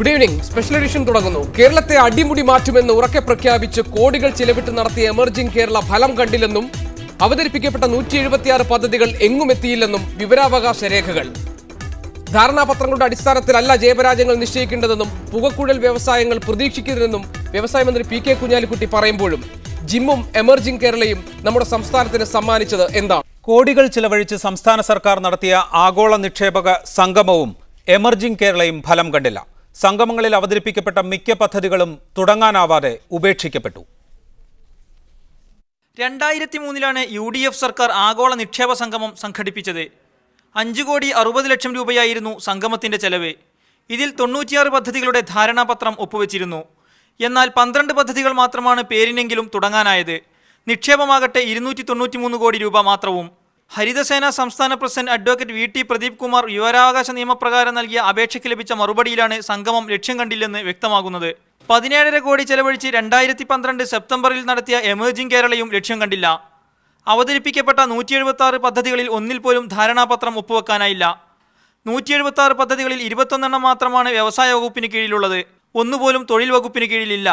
Good evening special edition തുടങ്ങുന്നു. കേരളത്തെ അടിമുടി മാറ്റുമെന്ന് ഉറക്കെ പ്രഖ്യാപിച്ച് കോടികൾ ചിലവിട്ട് നടത്തിയ എമർജിംഗ് കേരള ഫലം കണ്ടില്ലെന്നും അവതരിപ്പിക്കപ്പെട്ട നൂറ്റി എഴുപത്തിയാറ് പദ്ധതികൾ എങ്ങും എത്തിയില്ലെന്നും വിവരാവകാശ രേഖകൾ. ധാരണാപത്രങ്ങളുടെ അടിസ്ഥാനത്തിലല്ല ജയപരാജയങ്ങൾ നിശ്ചയിക്കേണ്ടതെന്നും പുകക്കുഴൽ വ്യവസായങ്ങൾ പ്രതീക്ഷിക്കുന്നതെന്നും വ്യവസായ മന്ത്രി പി കെ കുഞ്ഞാലിക്കുട്ടി പറയുമ്പോഴും ജിമ്മും എമർജിംഗ് കേരളയും നമ്മുടെ സംസ്ഥാനത്തിന് സമ്മാനിച്ചത് എന്താണ്? കോടികൾ ചിലവഴിച്ച് സംസ്ഥാന സർക്കാർ നടത്തിയ ആഗോള നിക്ഷേപക സംഗമവും എമർജിംഗ് കേരളയും ഫലം കണ്ടില്ല. സംഗമങ്ങളിൽ അവതരിപ്പിക്കപ്പെട്ട മിക്ക പദ്ധതികളും തുടങ്ങാനാവാതെ ഉപേക്ഷിക്കപ്പെട്ടു. രണ്ടായിരത്തി മൂന്നിലാണ് യു ഡി എഫ് സർക്കാർ ആഗോള നിക്ഷേപ സംഗമം സംഘടിപ്പിച്ചത്. അഞ്ച് കോടി അറുപത് ലക്ഷം രൂപയായിരുന്നു സംഗമത്തിന്റെ ചെലവ്. ഇതിൽ തൊണ്ണൂറ്റിയാറ് പദ്ധതികളുടെ ധാരണാപത്രം ഒപ്പുവെച്ചിരുന്നു. എന്നാൽ പന്ത്രണ്ട് പദ്ധതികൾ മാത്രമാണ് പേരിനെങ്കിലും തുടങ്ങാനായത്. നിക്ഷേപമാകട്ടെ ഇരുന്നൂറ്റി കോടി രൂപ മാത്രവും ഹരിതസേന സംസ്ഥാന president advocate V T Pradeep Kumar വിവരാവകാശ നിയമപ്രകാരം നൽകിയ അപേക്ഷയ്ക്ക് ലഭിച്ച മറുപടിയിലാണ് സംഗമം ലക്ഷ്യം കണ്ടില്ലെന്ന് വ്യക്തമാകുന്നത്. പതിനേഴര കോടി ചെലവഴിച്ച് രണ്ടായിരത്തി പന്ത്രണ്ട് സെപ്റ്റംബറിൽ നടത്തിയ എമേർജിംഗ് കേരളയും ലക്ഷ്യം കണ്ടില്ല. അവതരിപ്പിക്കപ്പെട്ട നൂറ്റി എഴുപത്തി ആറ് പദ്ധതികളിൽ ഒന്നിൽ പോലും ധാരണാപത്രം ഒപ്പുവെക്കാനായില്ല. നൂറ്റി എഴുപത്തി ആറ് പദ്ധതികളിൽ ഇരുപത്തൊന്നെണ്ണം മാത്രമാണ് വ്യവസായ വകുപ്പിന് കീഴിലുള്ളത്. ഒന്നുപോലും തൊഴിൽ വകുപ്പിന് കീഴിലില്ല.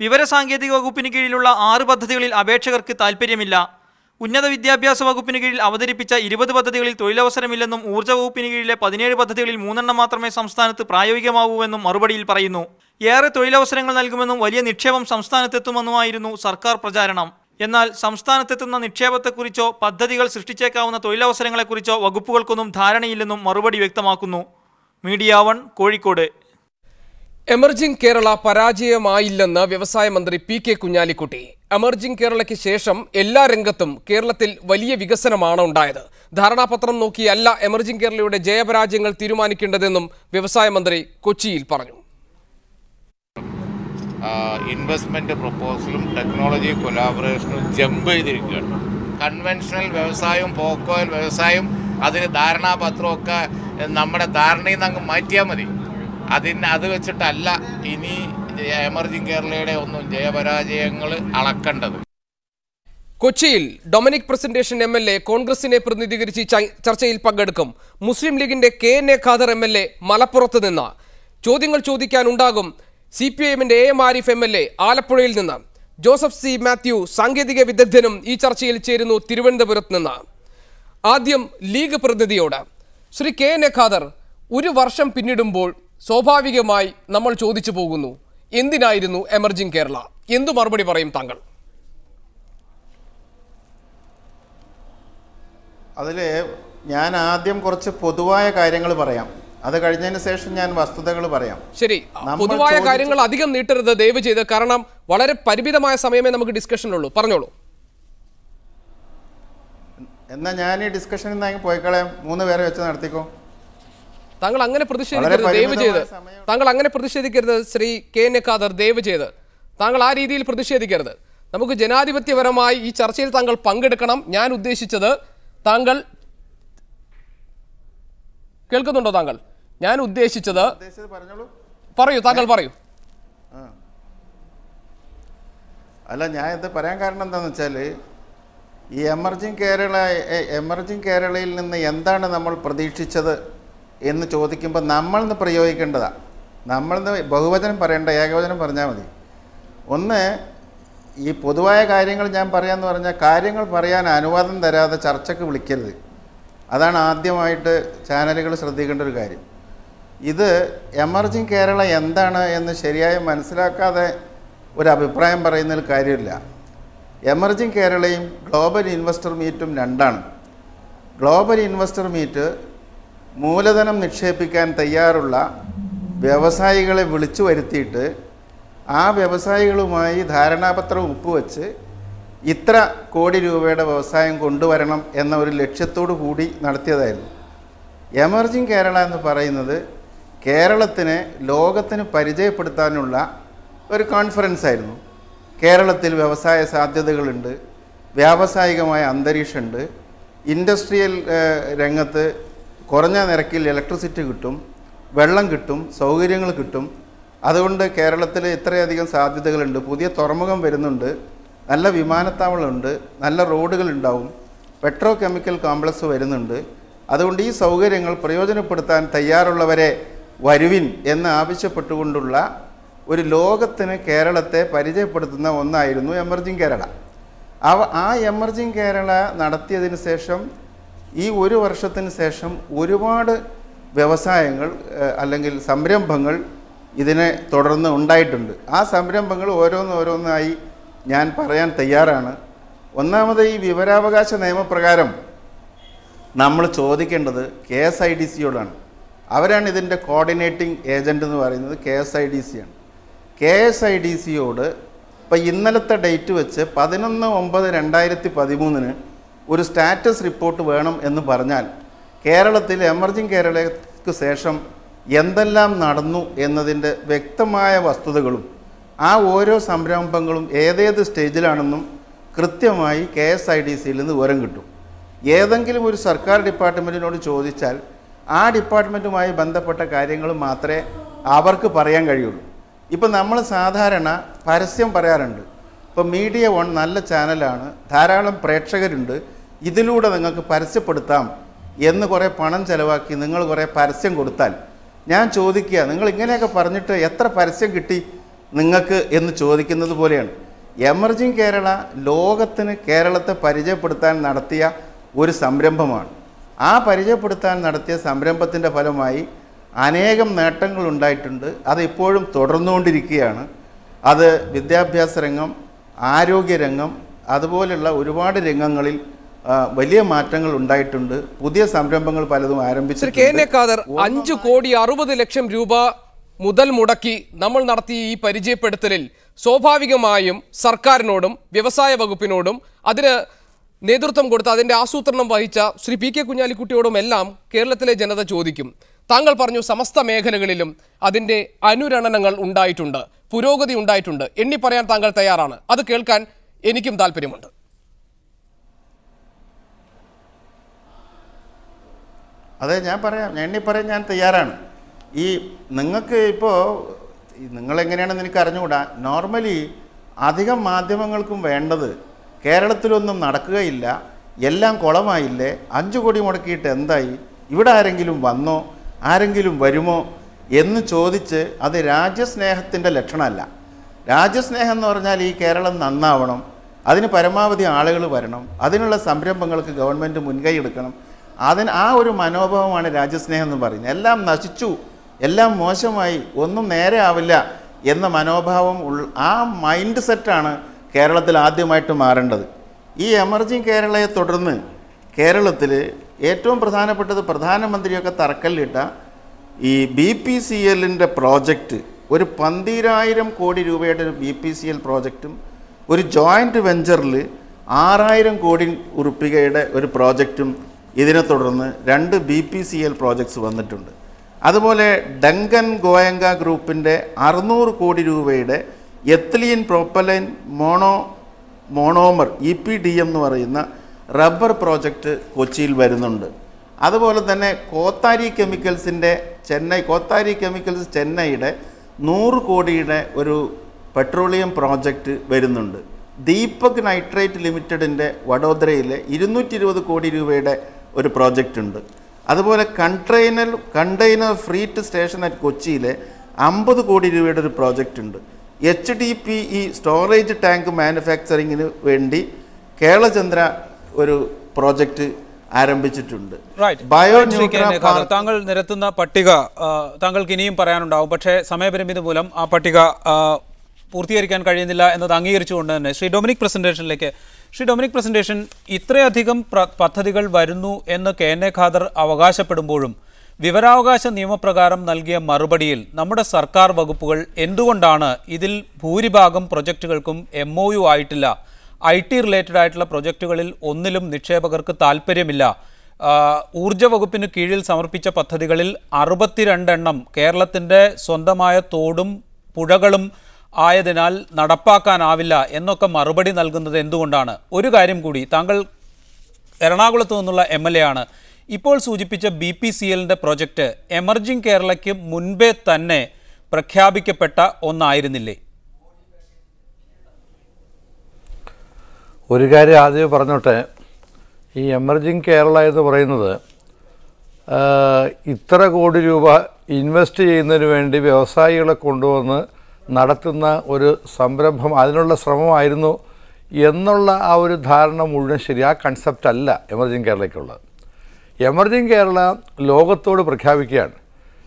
വിവരസാങ്കേതിക വകുപ്പിന് കീഴിലുള്ള ആറ് പദ്ധതികളിൽ അപേക്ഷകർക്ക് താൽപ്പര്യമില്ല. ഉന്നത വിദ്യാഭ്യാസ വകുപ്പിന് കീഴിൽ അവതരിപ്പിച്ച ഇരുപത് പദ്ധതികളിൽ തൊഴിലവസരമില്ലെന്നും ഊർജ വകുപ്പിന് കീഴിലെ പതിനേഴ് പദ്ധതികളിൽ മൂന്നെണ്ണം മാത്രമേ സംസ്ഥാനത്ത് പ്രായോഗികമാവൂവെന്നും മറുപടിയിൽ പറയുന്നു. ഏറെ തൊഴിലവസരങ്ങൾ നൽകുമെന്നും വലിയ നിക്ഷേപം സംസ്ഥാനത്തെത്തുമെന്നുമായിരുന്നു സർക്കാർ പ്രചാരണം. എന്നാൽ സംസ്ഥാനത്തെത്തുന്ന നിക്ഷേപത്തെക്കുറിച്ചോ പദ്ധതികൾ സൃഷ്ടിച്ചേക്കാവുന്ന തൊഴിലവസരങ്ങളെക്കുറിച്ചോ വകുപ്പുകൾക്കൊന്നും ധാരണയില്ലെന്നും മറുപടി വ്യക്തമാക്കുന്നു. Media One Kozhikode. Emerging Kerala പരാജയമായില്ലെന്ന് വ്യവസായ മന്ത്രി പി കെ കുഞ്ഞാലിക്കുട്ടി. എമർജിംഗ് കേരളയ്ക്ക് ശേഷം എല്ലാ രംഗത്തും കേരളത്തിൽ വലിയ വികസനമാണ് ഉണ്ടായത്. ധാരണാപത്രം നോക്കിയല്ല എമർജിംഗ് കേരളയുടെ ജയപരാജയങ്ങൾ തീരുമാനിക്കേണ്ടതെന്നും വ്യവസായ മന്ത്രി കൊച്ചിയിൽ പറഞ്ഞു. ഇൻവെസ്റ്റ്മെന്റ് പ്രപ്പോസലും ടെക്നോളജി കൊലാബറേഷനും ജമ്പ് ചെയ്തിരിക്കുകയാണ്. കൺവെൻഷണൽ വ്യവസായവും പോക്കോയിൽ വ്യവസായവും അതിന് ധാരണാപത്രമൊക്കെ നമ്മുടെ ധാരണയിൽ നിന്ന് അങ്ങ് മാറ്റിയാൽ മതി. അതിന് അത് വെച്ചിട്ടല്ല ഇനി എമർജിംഗ് കേരളയുടെ ഒന്നും ജയപരാജയങ്ങൾ അളക്കേണ്ടത്. കൊച്ചിയിൽ Dominic Presentation M L A കോൺഗ്രസിനെ പ്രതിനിധീകരിച്ച് ചർച്ചയിൽ പങ്കെടുക്കും. മുസ്ലിം ലീഗിന്റെ K N A Khader M L A മലപ്പുറത്ത് നിന്ന്. ചോദ്യങ്ങൾ ചോദിക്കാനുണ്ടാകും സി പി എമ്മിന്റെ A M Arif M L A ആലപ്പുഴയിൽ നിന്ന്. ജോസഫ് സി മാത്യു സാങ്കേതിക വിദഗ്ധനും ഈ ചർച്ചയിൽ ചേരുന്നു തിരുവനന്തപുരത്ത് നിന്ന്. ആദ്യം league പ്രതിനിധിയോട് Shri K N A Khader ഒരു വർഷം പിന്നിടുമ്പോൾ സ്വാഭാവികമായി നമ്മൾ ചോദിച്ചു പോകുന്നു. എന്തിനായിരുന്നു എമർജിംഗ് കേരള? എന്തു മറുപടി പറയും താങ്കൾ? അതിൽ ഞാൻ ആദ്യം കുറച്ച് പൊതുവായ കാര്യങ്ങൾ പറയാം. അത് കഴിഞ്ഞതിന് ശേഷം ഞാൻ വസ്തുതകൾ പറയാം. ശരി. പൊതുവായ കാര്യങ്ങൾ അധികം നീട്ടരുത് ദയവ് ചെയ്ത് കാരണം വളരെ പരിമിതമായ സമയമേ നമുക്ക് ഡിസ്കഷനുള്ളൂ പറഞ്ഞോളൂ. എന്നാൽ ഞാൻ ഈ ഡിസ്കഷനിൽ നിന്ന് അങ്ങ് പോയിക്കളയാം. മൂന്ന് പേരെ വെച്ച് നടത്തിക്കോ? താങ്കൾ അങ്ങനെ പ്രതിഷേധിക്കരുത് ദയവ് ചെയ്ത്. താങ്കൾ അങ്ങനെ പ്രതിഷേധിക്കരുത് ശ്രീ കെ എൻ ഖാദർ ദയവ് ചെയ്ത്. താങ്കൾ ആ രീതിയിൽ പ്രതിഷേധിക്കരുത്. നമുക്ക് ജനാധിപത്യപരമായി ഈ ചർച്ചയിൽ താങ്കൾ പങ്കെടുക്കണം. ഞാൻ ഉദ്ദേശിച്ചത് താങ്കൾ കേൾക്കുന്നുണ്ടോ താങ്കൾ? ഞാൻ ഉദ്ദേശിച്ചത് പറയൂ താങ്കൾ പറയൂ. അല്ല ഞാൻ ഇത് പറയാൻ കാരണം എന്താണെന്ന് വെച്ചാൽ ഈ എമർജിങ് കേരള എമർജിങ് കേരളയിൽ നിന്ന് എന്താണ് നമ്മൾ പ്രതീക്ഷിച്ചത്? എന്ന് ചോദിക്കുമ്പോൾ നമ്മളിന്ന് പ്രയോഗിക്കേണ്ടതാണ് നമ്മളിന്ന് ബഹുവചനം പറയേണ്ട ഏകവചനം പറഞ്ഞാൽ മതി. ഒന്ന് ഈ പൊതുവായ കാര്യങ്ങൾ ഞാൻ പറയാമെന്ന് പറഞ്ഞാൽ കാര്യങ്ങൾ പറയാൻ അനുവാദം തരാതെ ചർച്ചയ്ക്ക് വിളിക്കരുത്. അതാണ് ആദ്യമായിട്ട് ചാനലുകൾ ശ്രദ്ധിക്കേണ്ട ഒരു കാര്യം. ഇത് എമർജിങ് കേരള എന്താണ് എന്ന് ശരിയായി മനസ്സിലാക്കാതെ ഒരു അഭിപ്രായം പറയുന്നതിൽ കാര്യമില്ല. എമർജിങ് കേരളയും ഗ്ലോബൽ ഇൻവെസ്റ്റർ മീറ്റും രണ്ടാണ്. ഗ്ലോബൽ ഇൻവെസ്റ്റർ മീറ്റ് മൂലധനം നിക്ഷേപിക്കാൻ തയ്യാറുള്ള വ്യവസായികളെ വിളിച്ചു വരുത്തിയിട്ട് ആ വ്യവസായികളുമായി ധാരണാപത്രം ഒപ്പുവെച്ച് ഇത്ര കോടി രൂപയുടെ വ്യവസായം കൊണ്ടുവരണം എന്ന ഒരു ലക്ഷ്യത്തോടു കൂടി നടത്തിയതായിരുന്നു. എമർജിങ് കേരള എന്ന് പറയുന്നത് കേരളത്തിനെ ലോകത്തിന് പരിചയപ്പെടുത്താനുള്ള ഒരു കോൺഫറൻസ് ആയിരുന്നു. കേരളത്തിൽ വ്യവസായ സാധ്യതകളുണ്ട് വ്യാവസായികമായ അന്തരീക്ഷമുണ്ട് ഇൻഡസ്ട്രിയൽ രംഗത്ത് കുറഞ്ഞ നിരക്കിൽ ഇലക്ട്രിസിറ്റി കിട്ടും വെള്ളം കിട്ടും സൗകര്യങ്ങൾ കിട്ടും. അതുകൊണ്ട് കേരളത്തിൽ ഇത്രയധികം സാധ്യതകളുണ്ട്. പുതിയ തുറമുഖം വരുന്നുണ്ട്. നല്ല വിമാനത്താവളമുണ്ട്. നല്ല റോഡുകൾ ഉണ്ടാവും പെട്രോ കെമിക്കൽ കോംപ്ലക്സ് വരുന്നുണ്ട്. അതുകൊണ്ട് ഈ സൗകര്യങ്ങൾ പ്രയോജനപ്പെടുത്താൻ തയ്യാറുള്ളവരെ വരുവിൻ എന്ന് ആവശ്യപ്പെട്ടുകൊണ്ടുള്ള ഒരു ലോകത്തിന് കേരളത്തെ പരിചയപ്പെടുത്തുന്ന ഒന്നായിരുന്നു എമർജിങ് കേരള ആ എമർജിങ് കേരള നടത്തിയതിന് ശേഷം ഈ ഒരു വർഷത്തിന് ശേഷം ഒരുപാട് വ്യവസായങ്ങൾ അല്ലെങ്കിൽ സംരംഭങ്ങൾ ഇതിനെ തുടർന്ന് ഉണ്ടായിട്ടുണ്ട്. ആ സംരംഭങ്ങൾ ഓരോന്നോരോന്നായി ഞാൻ പറയാൻ തയ്യാറാണ്. ഒന്നാമത് ഈ വിവരാവകാശ നിയമപ്രകാരം നമ്മൾ ചോദിക്കേണ്ടത് കെ എസ് ഐ ഡി സിയോടാണ്. അവരാണ് ഇതിന്റെ കോർഡിനേറ്റിംഗ് ഏജന്റ് എന്ന് പറയുന്നത് K S I D C ആണ് കെ എസ് ഐ ഡി സിയോട് ഇപ്പം ഇന്നലത്തെ ഡേറ്റ് വെച്ച് പതിനൊന്ന് ഒമ്പത് രണ്ടായിരത്തി പതിമൂന്നിന് ഒരു സ്റ്റാറ്റസ് റിപ്പോർട്ട് വേണം എന്ന് പറഞ്ഞാൽ കേരളത്തിൽ എമർജിങ് കേരളയ്ക്ക് ശേഷം എന്തെല്ലാം നടന്നു എന്നതിന്റെ വ്യക്തമായ വസ്തുതകളും ആ ഓരോ സംരംഭങ്ങളും ഏതേത് സ്റ്റേജിലാണെന്നും കൃത്യമായി കെ എസ് ഐ ഡി സിയിൽ നിന്ന് വിവരം കിട്ടും. ഏതെങ്കിലും ഒരു സർക്കാർ ഡിപ്പാർട്ട്മെന്റിനോട് ചോദിച്ചാൽ ആ ഡിപ്പാർട്ട്മെന്റുമായി ബന്ധപ്പെട്ട കാര്യങ്ങൾ മാത്രമേ അവർക്ക് പറയാൻ കഴിയുള്ളൂ. ഇപ്പം നമ്മൾ സാധാരണ പരസ്യം പറയാറുണ്ട്. ഇപ്പം മീഡിയ വൺ നല്ല ചാനലാണ് ധാരാളം പ്രേക്ഷകരുണ്ട് ഇതിലൂടെ നിങ്ങൾക്ക് പരസ്യപ്പെടുത്താം എന്ന് കുറേ പണം ചിലവാക്കി നിങ്ങൾ കുറേ പരസ്യം കൊടുത്താൽ. ഞാൻ ചോദിക്കുക നിങ്ങൾ ഇങ്ങനെയൊക്കെ പറഞ്ഞിട്ട് എത്ര പരസ്യം കിട്ടി? നിങ്ങൾക്ക് എന്ന് ചോദിക്കുന്നത് പോലെയാണ്. എമർജിങ് കേരള ലോകത്തിന് കേരളത്തെ പരിചയപ്പെടുത്താൻ നടത്തിയ ഒരു സംരംഭമാണ്. ആ പരിചയപ്പെടുത്താൻ നടത്തിയ സംരംഭത്തിന്റെ ഫലമായി അനേകം നേട്ടങ്ങൾ ഉണ്ടായിട്ടുണ്ട്. അത് ഇപ്പോഴും തുടർന്നുകൊണ്ടിരിക്കുകയാണ്. അത് വിദ്യാഭ്യാസ രംഗം ആരോഗ്യരംഗം അതുപോലുള്ള ഒരുപാട് രംഗങ്ങളിൽ വലിയ മാറ്റങ്ങൾ ഉണ്ടായിട്ടുണ്ട്. പുതിയ സംരംഭങ്ങൾ പലതും ആരംഭിച്ചു കെ എൻ എ ഖാദർ അഞ്ച് കോടി അറുപത് ലക്ഷം രൂപ മുതൽ മുടക്കി നമ്മൾ നടത്തിയ ഈ പരിചയപ്പെടുത്തലിൽ സ്വാഭാവികമായും സർക്കാരിനോടും വ്യവസായ വകുപ്പിനോടും അതിന് നേതൃത്വം കൊടുത്ത് അതിന്റെ ആസൂത്രണം വഹിച്ച ശ്രീ പി കെ കുഞ്ഞാലിക്കുട്ടിയോടും എല്ലാം കേരളത്തിലെ ജനത ചോദിക്കും. താങ്കൾ പറഞ്ഞു സമസ്ത മേഖലകളിലും അതിന്റെ അനുരണനങ്ങൾ ഉണ്ടായിട്ടുണ്ട് പുരോഗതി ഉണ്ടായിട്ടുണ്ട്. എണ്ണി പറയാൻ താങ്കൾ തയ്യാറാണ്. അത് കേൾക്കാൻ എനിക്കും താല്പര്യമുണ്ട്. അതെ ഞാൻ പറയാം. ഞാൻ എണ്ണി പറയാൻ ഞാൻ തയ്യാറാണ്. ഈ നിങ്ങൾക്ക് ഇപ്പോൾ നിങ്ങളെങ്ങനെയാണെന്ന് എനിക്ക് അറിഞ്ഞുകൂടാ. നോർമലി അധികം മാധ്യമങ്ങൾക്കും വേണ്ടത് കേരളത്തിലൊന്നും നടക്കുകയില്ല. എല്ലാം കുളമായില്ലേ? അഞ്ചു കോടി മുടക്കിയിട്ട് എന്തായി? ഇവിടെ ആരെങ്കിലും വന്നോ? ആരെങ്കിലും വരുമോ? എന്ന് ചോദിച്ച് അത് രാജ്യസ്നേഹത്തിന്റെ ലക്ഷണമല്ല. രാജ്യസ്നേഹം എന്ന് പറഞ്ഞാൽ ഈ കേരളം നന്നാവണം. അതിന് പരമാവധി ആളുകൾ വരണം. അതിനുള്ള സംരംഭങ്ങൾക്ക് ഗവൺമെന്റ് മുൻകൈ എടുക്കണം. അതിന് ആ ഒരു മനോഭാവമാണ് രാജ്യസ്നേഹം എന്ന് പറയുന്നത്. എല്ലാം നശിച്ചു എല്ലാം മോശമായി ഒന്നും നേരെ ആവില്ല എന്ന മനോഭാവം ഉൾ ആ മൈൻഡ് സെറ്റാണ് കേരളത്തിൽ ആദ്യമായിട്ട് മാറേണ്ടത്. ഈ എമർജിങ് കേരളയെ തുടർന്ന് കേരളത്തിൽ ഏറ്റവും പ്രധാനപ്പെട്ടത് പ്രധാനമന്ത്രിയൊക്കെ തറക്കല്ലിട്ട ഈ ബി പി സി എല്ലിന്റെ പ്രോജക്റ്റ് ഒരു പന്തിരായിരം കോടി രൂപയുടെ ഒരു ബി പി സി എൽ പ്രോജക്റ്റും ഒരു ജോയിന്റ് വെഞ്ചറിൽ ആറായിരം കോടി ഉറുപ്പികയുടെ ഒരു പ്രോജക്റ്റും ഇതിനെ തുടർന്ന് രണ്ട് B P C L projects വന്നിട്ടുണ്ട്. അതുപോലെ ഡങ്കൻ ഗോയങ്ക ഗ്രൂപ്പിന്റെ അറുന്നൂറ് കോടി രൂപയുടെ ethylene propylene mono monomer E P D എന്ന് പറയുന്ന റബ്ബർ പ്രോജക്റ്റ് കൊച്ചിയിൽ വരുന്നുണ്ട്. അതുപോലെ തന്നെ കോത്താരി കെമിക്കൽസിന്റെ ചെന്നൈ കോത്താരി കെമിക്കൽസ് ചെന്നൈയുടെ നൂറ് കോടിയുടെ ഒരു പെട്രോളിയം പ്രോജക്റ്റ് വരുന്നുണ്ട്. ദീപക് നൈട്രേറ്റ് ലിമിറ്റഡിന്റെ വഡോദരയിലെ ഇരുന്നൂറ്റി കോടി രൂപയുടെ ഒരു പ്രോജക്റ്റ് ഉണ്ട്. അതുപോലെ container container freight station at കൊച്ചിയിലെ അമ്പത് കോടി രൂപയുടെ ഒരു പ്രോജക്റ്റ് ഉണ്ട്. H D P E storage tank മാനുഫാക്ചറിങ്ങിന് വേണ്ടി കേളചന്ദ്ര ഒരു പ്രോജക്റ്റ് ആരംഭിച്ചിട്ടുണ്ട്. താങ്കൾ നിരത്തുന്ന പട്ടിക താങ്കൾക്ക് ഇനിയും പറയാനുണ്ടാവും. പക്ഷേ സമയപരിമിതി മൂലം ആ പട്ടിക പൂർത്തീകരിക്കാൻ കഴിയുന്നില്ല എന്നത് അംഗീകരിച്ചുകൊണ്ട് തന്നെ ശ്രീ ഡൊമിനിക് പ്രസന്റേഷനിലേക്ക്. ശ്രീ ഡൊമിനിക് പ്രസന്റേഷൻ ഇത്രയധികം പദ്ധതികൾ വരുന്നു എന്ന് കെ എൻ എ ഖാദർ അവകാശപ്പെടുമ്പോഴും വിവരാവകാശ നിയമപ്രകാരം നൽകിയ മറുപടിയിൽ നമ്മുടെ സർക്കാർ വകുപ്പുകൾ എന്തുകൊണ്ടാണ് ഇതിൽ ഭൂരിഭാഗം പ്രൊജക്റ്റുകൾക്കും എം ഒ യു ആയിട്ടില്ല? ഐ ടി റിലേറ്റഡ് ആയിട്ടുള്ള പ്രൊജക്റ്റുകളിൽ ഒന്നിലും നിക്ഷേപകർക്ക് താല്പര്യമില്ല ഊർജ ഊർജ വകുപ്പിന് കീഴിൽ സമർപ്പിച്ച പദ്ധതികളിൽ അറുപത്തിരണ്ടെണ്ണം കേരളത്തിന്റെ സ്വന്തമായ തോടും പുഴകളും ആയതിനാൽ നടപ്പാക്കാനാവില്ല എന്നൊക്കെ മറുപടി നൽകുന്നത് എന്തുകൊണ്ടാണ്? ഒരു കാര്യം കൂടി താങ്കൾ എറണാകുളത്ത് നിന്നുള്ള എം എൽ എ ആണ്. ഇപ്പോൾ സൂചിപ്പിച്ച ബി പി സി എല്ലിന്റെ പ്രൊജക്റ്റ് എമർജിംഗ് കേരളയ്ക്ക് മുൻപേ തന്നെ പ്രഖ്യാപിക്കപ്പെട്ട ഒന്നായിരുന്നില്ലേ? ഒരു കാര്യം ആദ്യം പറഞ്ഞോട്ടെ. ഈ എമർജിങ് കേരള എന്ന് പറയുന്നത് ഇത്ര കോടി രൂപ ഇൻവെസ്റ്റ് ചെയ്യുന്നതിന് വേണ്ടി വ്യവസായികളെ കൊണ്ടുവന്ന് നടത്തുന്ന ഒരു സംരംഭം അതിനുള്ള ശ്രമമായിരുന്നു എന്നുള്ള ആ ഒരു ധാരണ മുഴുവൻ ശരി ആ കൺസെപ്റ്റ് അല്ല എമർജിങ് കേരളയ്ക്കുള്ളത് എമർജിങ് കേരള ലോകത്തോട് പ്രഖ്യാപിക്കുകയാണ്.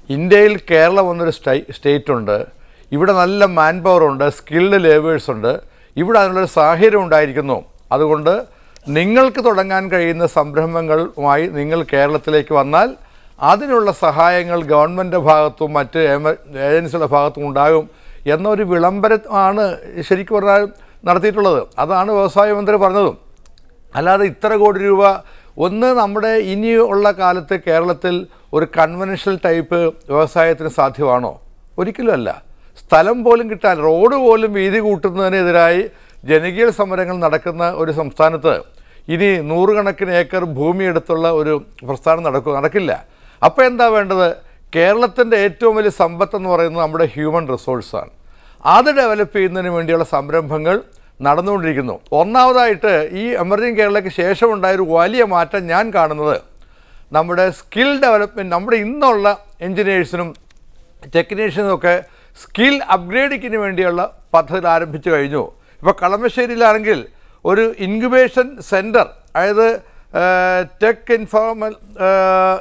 ഇന്ത്യയിൽ കേരളം എന്നൊരു സ്റ്റൈ സ്റ്റേറ്റ് ഉണ്ട്. ഇവിടെ നല്ല മാൻ പവർ ഉണ്ട് സ്കിൽഡ് ലേബേഴ്സ് ഉണ്ട്. ഇവിടെ അതിനുള്ളൊരു സാഹചര്യം ഉണ്ടായിരിക്കുന്നു. അതുകൊണ്ട് നിങ്ങൾക്ക് തുടങ്ങാൻ കഴിയുന്ന സംരംഭങ്ങളുമായി നിങ്ങൾ കേരളത്തിലേക്ക് വന്നാൽ അതിനുള്ള സഹായങ്ങൾ ഗവൺമെന്റ് ഭാഗത്തും മറ്റ് ഏജൻസികളുടെ ഭാഗത്തും ഉണ്ടാകും. എന്നൊരു വിളംബരമാണ് ശരിക്കും പറഞ്ഞാൽ നടത്തിയിട്ടുള്ളത്. അതാണ് വ്യവസായ മന്ത്രി പറഞ്ഞതും. അല്ലാതെ ഇത്ര കോടി രൂപ ഒന്ന് നമ്മുടെ ഇനിയുള്ള കാലത്ത് കേരളത്തിൽ ഒരു കൺവെൻഷണൽ ടൈപ്പ് വ്യവസായത്തിന് സാധ്യമാണോ? ഒരിക്കലും അല്ല. സ്ഥലം പോലും കിട്ടാൻ റോഡ് പോലും വീതി കൂട്ടുന്നതിനെതിരായി ജനകീയ സമരങ്ങൾ നടക്കുന്ന ഒരു സംസ്ഥാനത്ത് ഇനി നൂറുകണക്കിന് ഏക്കർ ഭൂമി എടുത്തുള്ള ഒരു പ്രസ്ഥാനം നടക്കുക നടക്കില്ല. അപ്പോൾ എന്താ വേണ്ടത്? കേരളത്തിന്റെ ഏറ്റവും വലിയ സമ്പത്ത് എന്ന് പറയുന്നത് നമ്മുടെ ഹ്യൂമൻ റിസോഴ്സാണ് അത് ഡെവലപ്പ് ചെയ്യുന്നതിന് വേണ്ടിയുള്ള സംരംഭങ്ങൾ നടന്നുകൊണ്ടിരിക്കുന്നു. ഒന്നാമതായിട്ട് ഈ എമർജിങ് കേരളയ്ക്ക് ശേഷമുണ്ടായൊരു വലിയ മാറ്റം ഞാൻ കാണുന്നത് നമ്മുടെ സ്കിൽ ഡെവലപ്മെന്റ് നമ്മുടെ ഇന്നുള്ള എൻജിനീയേഴ്സിനും ടെക്നീഷ്യനും ഒക്കെ സ്കിൽ അപ്ഗ്രേഡിങ്ങിന് വേണ്ടിയുള്ള പദ്ധതി ആരംഭിച്ചു കഴിഞ്ഞു. ഇപ്പോൾ കളമശ്ശേരിയിലാണെങ്കിൽ ഒരു ഇൻക്യുബേഷൻ സെന്റർ അതായത് ടെക് ഇൻഫോർമൽ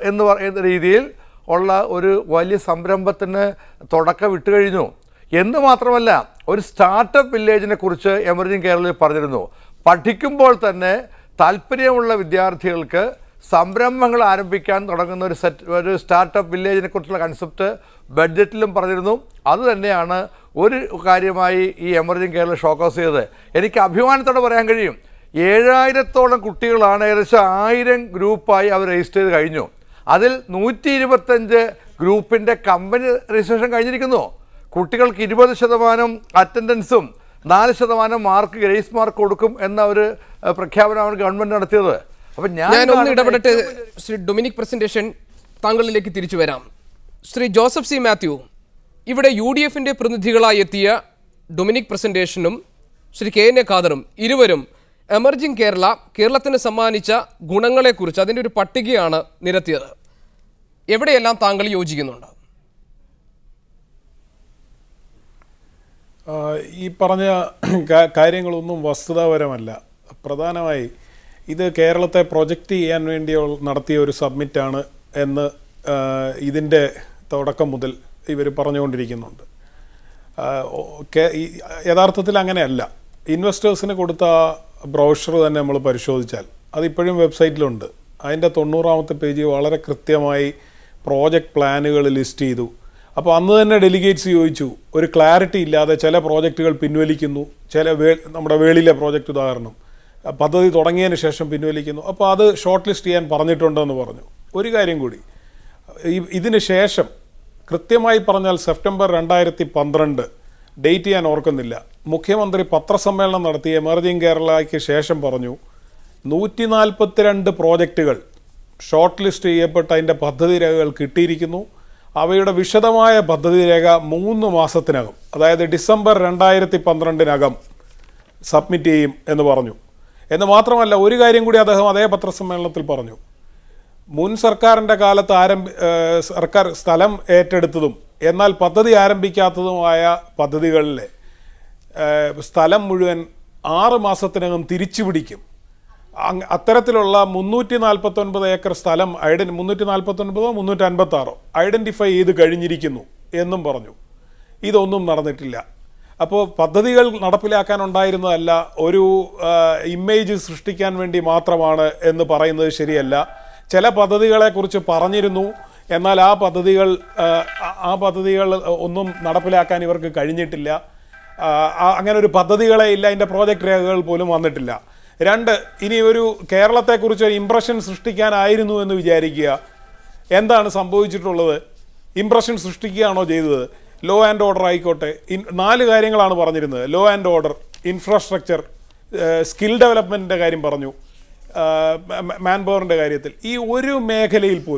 എന്ന് പറയുന്ന രീതിയിൽ ഉള്ള ഒരു വലിയ സംരംഭത്തിന് തുടക്കം ഇട്ട് കഴിഞ്ഞു. എന്ന് മാത്രമല്ല ഒരു സ്റ്റാർട്ടപ്പ് വില്ലേജിനെ കുറിച്ച് എമർജിങ് കേരളയിൽ പറഞ്ഞിരുന്നു. പഠിക്കുമ്പോൾ തന്നെ താല്പര്യമുള്ള വിദ്യാർത്ഥികൾക്ക് സംരംഭങ്ങൾ ആരംഭിക്കാൻ തുടങ്ങുന്ന ഒരു സെറ്റ് ഒരു സ്റ്റാർട്ടപ്പ് വില്ലേജിനെ കുറിച്ചുള്ള കൺസെപ്റ്റ് ബഡ്ജറ്റിലും പറഞ്ഞിരുന്നു. അത് തന്നെയാണ് ഒരു കാര്യമായി ഈ എമർജിങ് കേരള ഷോക്കോസ് ചെയ്തത്. എനിക്ക് അഭിമാനത്തോടെ പറയാൻ കഴിയും. ഏഴായിരത്തോളം കുട്ടികളാണ് ഏകദേശം ആയിരം ഗ്രൂപ്പായി അവർ രജിസ്റ്റർ ചെയ്ത് കഴിഞ്ഞു. അതിൽ നൂറ്റി ഇരുപത്തഞ്ച് ഗ്രൂപ്പിന്റെ കമ്പനി രജിസ്ട്രേഷൻ കഴിഞ്ഞിരിക്കുന്നു. കുട്ടികൾക്ക് ഇരുപത് ശതമാനം അറ്റൻഡൻസും നാല് ശതമാനം മാർക്ക് ഗ്രേസ് മാർക്ക് കൊടുക്കും എന്ന ഒരു പ്രഖ്യാപനമാണ് ഗവൺമെന്റ് നടത്തിയത്. അപ്പം ഞാൻ ഒന്ന് ഇടപെടട്ടെ. ശ്രീ ഡൊമിനിക് പ്രസന്റേഷൻ താങ്കളിലേക്ക് തിരിച്ചു വരാം. ശ്രീ ജോസഫ് സി മാത്യു ഇവിടെ യു ഡി എഫിന്റെ പ്രതിനിധികളായി എത്തിയ ഡൊമിനിക് പ്രസന്റേഷനും ശ്രീ കെ എൻ എ ഖാദറും ഇരുവരും എമർജിംഗ് കേരള കേരളത്തിന് സമ്മാനിച്ച ഗുണങ്ങളെക്കുറിച്ച് അതിന്റെ ഒരു പട്ടികയാണ് നിരത്തിയത്. എവിടെയെല്ലാം താങ്കൾ യോജിക്കുന്നുണ്ട്? ഈ പറഞ്ഞ കാര്യങ്ങളൊന്നും വസ്തുതാപരമല്ല. പ്രധാനമായി ഇത് കേരളത്തെ പ്രൊജക്റ്റ് ചെയ്യാൻ വേണ്ടി നടത്തിയ ഒരു സബ്മിറ്റാണ് എന്ന് ഇതിന്റെ തുടക്കം മുതൽ ഇവർ പറഞ്ഞുകൊണ്ടിരിക്കുന്നുണ്ട്. യഥാർത്ഥത്തിൽ അങ്ങനെയല്ല. ഇൻവെസ്റ്റേഴ്സിന് കൊടുത്ത ബ്രോഷർ തന്നെ നമ്മൾ പരിശോധിച്ചാൽ അതിപ്പോഴും വെബ്സൈറ്റിലുണ്ട്. അതിന്റെ തൊണ്ണൂറാമത്തെ പേജ് വളരെ കൃത്യമായി പ്രോജക്റ്റ് പ്ലാനുകൾ ലിസ്റ്റ് ചെയ്തു. അപ്പോൾ അന്ന് തന്നെ ഡെലിഗേറ്റ്സ് ചോദിച്ചു ഒരു ക്ലാരിറ്റി ഇല്ലാതെ ചില പ്രോജക്റ്റുകൾ പിൻവലിക്കുന്നു ചില വേ നമ്മുടെ വേളിയിലെ പ്രോജക്റ്റ് ഉദാഹരണം. പദ്ധതി തുടങ്ങിയതിന് ശേഷം പിൻവലിക്കുന്നു. അപ്പോൾ അത് ഷോർട്ട് ലിസ്റ്റ് ചെയ്യാൻ പറഞ്ഞിട്ടുണ്ടെന്ന് പറഞ്ഞു. ഒരു കാര്യം കൂടി ഇതിന് ശേഷം കൃത്യമായി പറഞ്ഞാൽ സെപ്റ്റംബർ രണ്ടായിരത്തി പന്ത്രണ്ട് ഡേറ്റ് ഞാൻ ഓർക്കുന്നില്ല. മുഖ്യമന്ത്രി പത്രസമ്മേളനം നടത്തി എമർജിംഗ് കേരളയ്ക്ക് ശേഷം പറഞ്ഞു നൂറ്റി നാൽപ്പത്തിരണ്ട് പ്രോജക്റ്റുകൾ ഷോർട്ട് ലിസ്റ്റ് ചെയ്യപ്പെട്ട അതിന്റെ പദ്ധതി രേഖകൾ കിട്ടിയിരിക്കുന്നു. അവയുടെ വിശദമായ പദ്ധതി രേഖ മൂന്ന് മാസത്തിനകം അതായത് ഡിസംബർ രണ്ടായിരത്തി പന്ത്രണ്ടിനകം സബ്മിറ്റ് ചെയ്യും എന്ന് പറഞ്ഞു. എന്ന് മാത്രമല്ല ഒരു കാര്യം കൂടി അദ്ദേഹം അതേ പത്രസമ്മേളനത്തിൽ പറഞ്ഞു. മുൻ സർക്കാരിന്റെ കാലത്ത് ആരംഭി സർക്കാർ സ്ഥലം ഏറ്റെടുത്തതും എന്നാൽ പദ്ധതി ആരംഭിക്കാത്തതുമായ പദ്ധതികളിലെ സ്ഥലം മുഴുവൻ ആറ് മാസത്തിനകം തിരിച്ചു പിടിക്കും അത്തരത്തിലുള്ള മുന്നൂറ്റി നാൽപ്പത്തൊൻപത് ഏക്കർ സ്ഥലം ഐഡൻ മുന്നൂറ്റി നാൽപ്പത്തൊൻപതോ മുന്നൂറ്റി അൻപത്താറോ ഐഡന്റിഫൈ ചെയ്ത് കഴിഞ്ഞിരിക്കുന്നു എന്നും പറഞ്ഞു. ഇതൊന്നും നടന്നിട്ടില്ല. അപ്പോൾ പദ്ധതികൾ നടപ്പിലാക്കാനുണ്ടായിരുന്നതല്ല ഒരു ഇമേജ് സൃഷ്ടിക്കാൻ വേണ്ടി മാത്രമാണ് എന്ന് പറയുന്നത് ശരിയല്ല. ചില പദ്ധതികളെക്കുറിച്ച് പറഞ്ഞിരുന്നു എന്നാൽ ആ പദ്ധതികൾ ആ, പദ്ധതികൾ ഒന്നും നടപ്പിലാക്കാൻ ഇവർക്ക് കഴിഞ്ഞിട്ടില്ല. അങ്ങനെ ഒരു പദ്ധതികളെ ഇല്ല അതിന്റെ പ്രോജക്റ്റ് രേഖകൾ പോലും വന്നിട്ടില്ല. രണ്ട് ഇനി ഒരു കേരളത്തെക്കുറിച്ച് ഒരു ഇംപ്രഷൻ സൃഷ്ടിക്കാനായിരുന്നു എന്ന് വിചാരിക്കുക. എന്താണ് സംഭവിച്ചിട്ടുള്ളത്? ഇംപ്രഷൻ സൃഷ്ടിക്കുകയാണോ ചെയ്തത്? ലോ ആൻഡ് ഓർഡർ ആയിക്കോട്ടെ. നാല് കാര്യങ്ങളാണ് പറഞ്ഞിരുന്നത്. Law and order infrastructure skill ഡെവലപ്മെന്റിന്റെ കാര്യം പറഞ്ഞു. മാൻ പവറിന്റെ കാര്യത്തിൽ. ഈ ഒരു മേഖലയിൽ പോലും